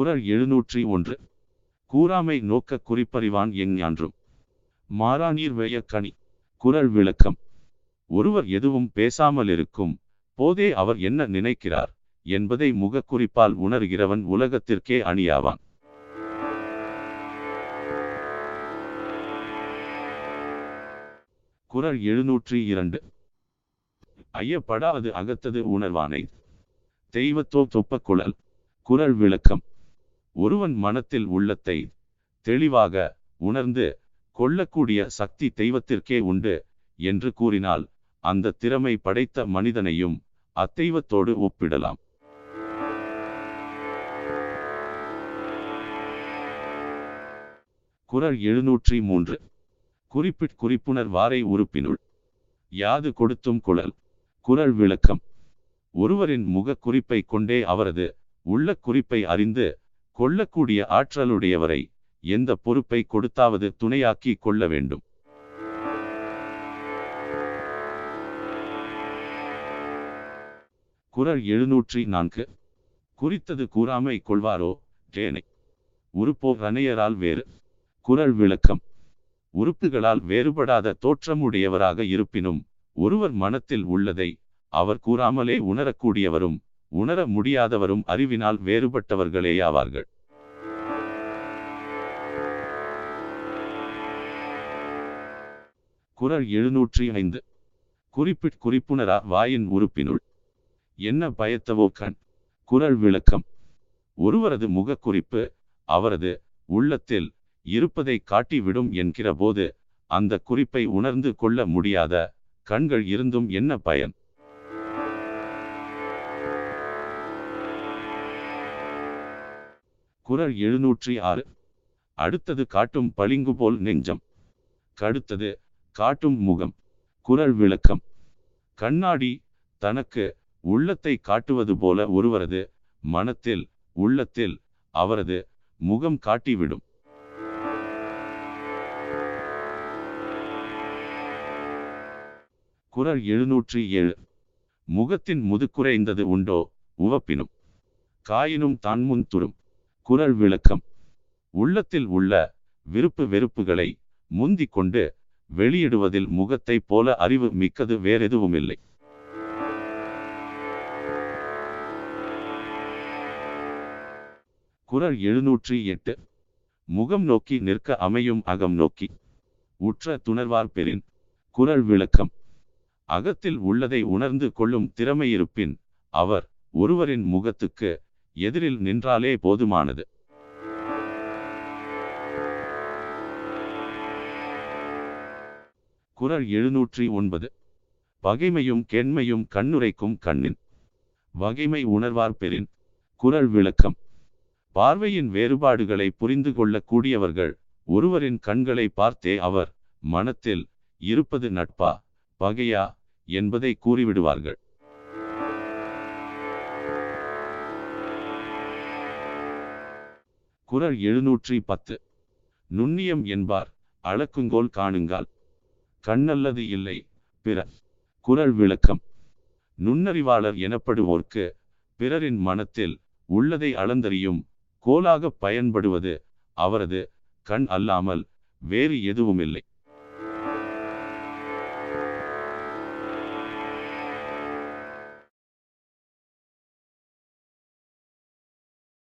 குரல் எழுநூற்றி ஒன்று. கூறாமை நோக்க குறிப்பறிவான் எஞ்ஞான்றும் மாறாநீர் வெயக்கணி குரல் விளக்கம். ஒருவர் எதுவும் பேசாமல் இருக்கும் போதே அவர் என்ன நினைக்கிறார் என்பதை முகக்குறிப்பால் உணர்கிறவன் உலகத்திற்கே அணியாவான். குரல் எழுநூற்றி இரண்டு. ஐயப்படாது அகத்தது உணர்வானை. தெய்வத்தோ தொப்பக்குழல். குரல் விளக்கம். ஒருவன் மனத்தில் உள்ளத்தை தெளிவாக உணர்ந்து கொள்ளக்கூடிய சக்தி தெய்வத்திற்கே உண்டு என்று கூறினால் அந்த திறமை படைத்த மனிதனையும் அத்தெய்வத்தோடு ஒப்பிடலாம். குறள் எழுநூற்றி மூன்று. குறிப்பிட் குறிப்புணர் வாரை உறுப்பினுள். யாது கொடுத்தும் குழல். குறள் விளக்கம். ஒருவரின் முக குறிப்பை கொண்டே அவரது உள்ள குறிப்பை அறிந்து கொள்ளக்கூடிய ஆற்றலுடையவரை எந்த பொறுப்பை கொடுத்தாவது துணையாக்கி கொள்ள வேண்டும். குறள் எழுநூற்றி நான்கு. குறித்தது கூறாமை கொள்வாரோ? டேனை உறுப்போ ரணையரால் வேறு. குரல் விளக்கம். உறுப்புகளால் வேறுபடாத தோற்றமுடையவராக இருப்பினும் ஒருவர் மனத்தில் உள்ளதை அவர் கூறாமலே உணரக்கூடியவரும் உணர முடியாதவரும் அறிவினால் வேறுபட்டவர்களேயாவார்கள். குறள் எழுநூற்றி ஐந்து. குறிப்பிட் குறிப்புணரா வாயின் உறுப்பினுள். என்ன பயத்தவோ கண். குறள் விளக்கம். ஒருவரது முகக்குறிப்பு அவரது உள்ளத்தில் இருப்பதை காட்டிவிடும் என்கிற போது அந்த குறிப்பை உணர்ந்து கொள்ள முடியாத கண்கள் இருந்தும் என்ன பயன்? குரல் எழுநூற்றி ஆறு. அடுத்தது காட்டும் பளிங்கு போல் நெஞ்சம். கடுத்தது காட்டும் முகம். குரல் விளக்கம். கண்ணாடி தனக்கு உள்ளத்தை காட்டுவது போல ஒருவரது மனத்தில் உள்ளத்தில் அவரது முகம் காட்டிவிடும். குரல் எழுநூற்றி ஏழு. முகத்தின் முதுக்குறைந்தது உண்டோ? உவப்பினும். காயினும் தான் முன் துரும் குரல் விளக்கம். உள்ளத்தில் உள்ள விருப்பு வெறுப்புகளை முந்திக் கொண்டு வெளியிடுவதில் முகத்தைப் போல அறிவு மிக்கது வேறெதுவுமில்லை. குரல் எழுநூற்றி எட்டு. முகம் நோக்கி நிற்க அமையும் அகம் நோக்கி. உற்ற துணர்வார் பெறின். குரல் விளக்கம். அகத்தில் உள்ளதை உணர்ந்து கொள்ளும் திறமையிருப்பின் அவர் ஒருவரின் முகத்துக்கு எதிரில் நின்றாலே போதுமானது. குறள் எழுநூற்றி ஒன்பது. பகைமையும் கெண்மையும் கண்ணுரைக்கும் கண்ணின். வகைமை உணர்வார் பெறின் குரல் விளக்கம். பார்வையின் வேறுபாடுகளை புரிந்து கொள்ளக்கூடியவர்கள் ஒருவரின் கண்களை பார்த்தே அவர் மனத்தில் இருப்பது நட்பா பகையா என்பதை கூறிவிடுவார்கள். குரல் எழுநூற்றி பத்து. நுண்ணியம் என்பார் அளக்குங்கோல் காணுங்கால். கண்ணல்லது இல்லை பிற குரல் விளக்கம். நுண்ணறிவாளர் எனப்படுவோர்க்கு பிறரின் மனத்தில் உள்ளதை அளந்தறியும் கோலாக பயன்படுவது அவரது கண் அல்லாமல் வேறு எதுவுமில்லை.